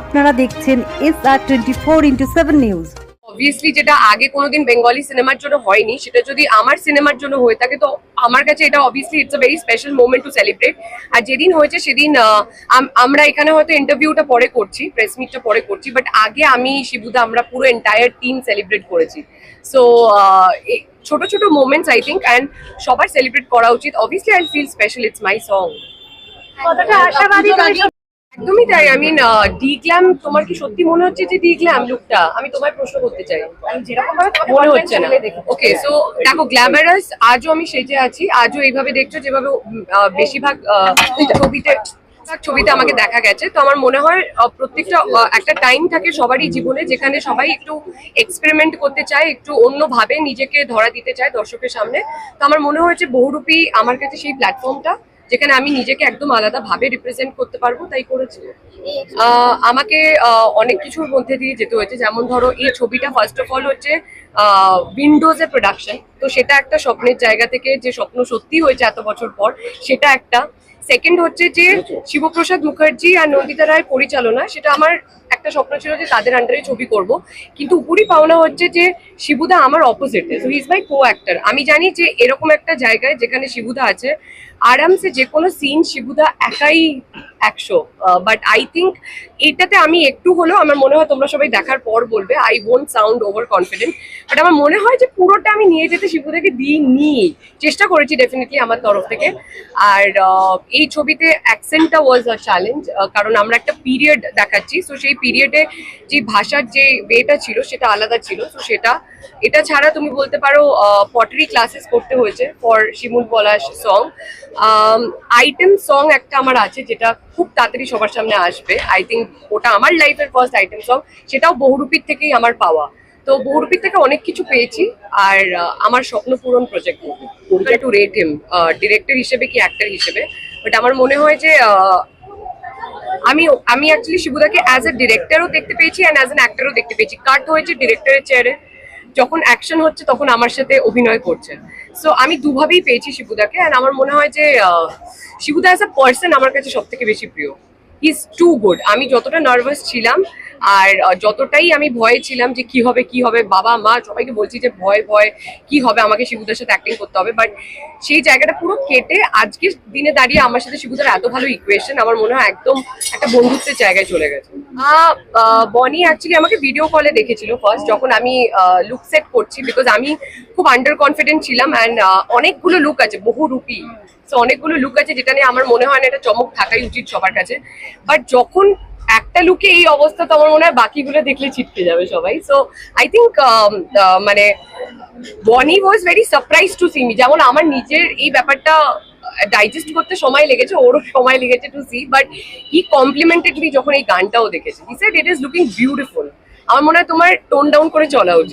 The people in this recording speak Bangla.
আপনারা দেখছেন S R twenty four into seven news obviously যেটা আগে কোনোদিন বেঙ্গলি সিনেমার জন্য হয়নি সেটা যদি আমার সিনেমার জন্য হয়ে থাকে তো আমার কাছে এটা obviously it's a very special moment to celebrate আর যেদিন হয়েছে সেদিন আমরা এখানে হয়তো ইন্টারভিউটা পরে করছি প্রেস মিটটা পরে করছি বাট আগে আমি শিবুদা আমরা পুরো এন্টায়ার টিম সেলিব্রেট করেছি। সো ছোট ছোট মোমেন্টস আই থিঙ্ক অ্যান্ড সবার সেলিব্রেট করা উচিত। Obviously I feel special it's my song কতটা আশাবাদী একদমই তাই। আই মিন ডি গ্ল্যাম তোমার কি সত্যি মনে হচ্ছে যে ডি গ্ল্যাম লুকটা আমি তোমায় প্রশ্ন করতে চাই। যেরকম ভাবে তোমাকে মনে হচ্ছে না। ওকে সো দেখো গ্ল্যামারাস আজও আমি সেজে আছি। আজও এইভাবে দেখছ যেভাবে বেশিরভাগ ছবিতে ছবিতে আমাকে দেখা গেছে। তো আমার মনে হয় প্রত্যেকটা একটা টাইম থাকে সবারই জীবনে যেখানে সবাই একটু এক্সপেরিমেন্ট করতে চায় একটু অন্যভাবে নিজেকে ধরা দিতে চায় দর্শকের সামনে। তো আমার মনে হয়েছে বহুরূপী আমার কাছে সেই প্ল্যাটফর্মটা যেখানে আমি নিজেকে একদম আলাদাভাবে রিপ্রেজেন্ট করতে পারব, তাই করেছি। আমাকে অনেক কিছুর মধ্যে দিয়ে যেতে হয়েছে। যেমন ধরো, এই ছবিটা ফার্স্ট অফ অল হচ্ছে উইন্ডোজের প্রোডাকশন তো সেটা একটা স্বপ্নের জায়গা থেকে যে স্বপ্ন সত্যি হয়েছে এত বছর পর, সেটা একটা। সেকেন্ড হচ্ছে যে শিবপ্রসাদ মুখার্জি আর নন্দিতা রায় পরিচালনা সেটা আমার একটা স্বপ্ন ছিল যে তাদের আন্ডারে ছবি করব। কিন্তু উপরই পাওনা হচ্ছে যে শিবুদা আমার অপোজিটে so is my co actor আমি জানি যে এরকম একটা জায়গায় যেখানে শিবুদা আছে আরামসে যে কোনো সিন শিবুদা একাই একশো। বাট আই থিঙ্ক এটাতে আমি একটু হলেও আমার মনে হয় তোমরা সবাই দেখার পর বলবে I won't sound over confident but আমার মনে হয় যে পুরোটা আমি নিয়ে যেতে শিবুদাকে দিই নি চেষ্টা করেছি ডেফিনেটলি আমার তরফ থেকে। আর এই ছবিতে অ্যাকসেন্টটা ওয়াজ আ চ্যালেঞ্জ কারণ আমরা একটা পিরিয়ড দেখাচ্ছি। সো সেই পিরিয়ডে যে ভাষার যে ওয়েটা ছিল, সেটা আলাদা ছিল। তো সেটা, এটা ছাড়া তুমি বলতে পারো পটারি ক্লাসেস করতে হয়েছে for Shimul Palash song item song একটা আমার আছে, যেটা খুব তাড়াতাড়ি সবার সামনে আসবে। আই থিঙ্ক ওটা আমার লাইফের ফার্স্ট আইটেম সং সেটাও বহুরূপীর থেকেই আমার পাওয়া। তো বহুরূপীর থেকে অনেক কিছু পেয়েছি, আর আমার স্বপ্ন পূরণ project to rate him director হিসেবে কি অ্যাক্টর হিসেবে? বাট আমার মনে হয় যে আমি আমি অ্যাকচুয়ালি শিবুদাকে অ্যাজ এ ডিরেক্টরও দেখতে পেয়েছি অ্যান্ড অ্যাজ এন অ্যাক্টরও দেখতে পেয়েছি। কাট হয়েছে ডিরেক্টরের চেয়ারে যখন অ্যাকশন হচ্ছে, তখন আমার সাথে অভিনয় করছে। সো আমি দুভাবেই পেয়েছি শিবুদাকে অ্যান্ড আমার মনে হয় যে শিবুদা অ্যাজ আ পার্সন আমার কাছে সব থেকে বেশি প্রিয়। ইজ টু গুড আমি যতটা নার্ভাস ছিলাম আর যতটাই আমি ভয়ে ছিলাম যে কি হবে কি হবে, বাবা, মা, সবাইকে বলছি যে ভয় ভয়, কি হবে, আমাকে শিবুদার সাথে অ্যাক্টিং করতে হবে। বাট সেই জায়গাটা পুরো কেটে আজকের দিনে দাঁড়িয়ে আমার সাথে শিবুদার এত ভালো ইকুয়েশন আমার মনে হয় একদম একটা বন্ধুত্বের জায়গায় চলে গেছে। বনি অ্যাকচুয়ালি আমাকে ভিডিও কলে দেখেছিল ফার্স্ট যখন আমি লুক সেট করছি বিকজ আমি খুব আন্ডার কনফিডেন্ট ছিলাম অ্যান্ড অনেকগুলো লুক আছে, বহু রুপি। তো অনেকগুলো লুক আছে যেটা নিয়ে আমার মনে হয় না এটা চমক থাকাই উচিত সবার কাছে। বাট যখন একটা লুকে এই অবস্থা তো আমার মনে হয় বাকিগুলো দেখলে ছিটকে যাবে সবাই। সো আই থিঙ্ক মানে Bonny was very surprise to see me যেমন আমার নিজের এই ব্যাপারটা ডাইজেস্ট করতে সময় লেগেছে, ওরও সময় লেগেছে to see but he complimented me যখন এই গানটাও দেখেছে। He said it is looking beautiful আমার মনে হয় তোমার টোন ডাউন করে চলা উচিত।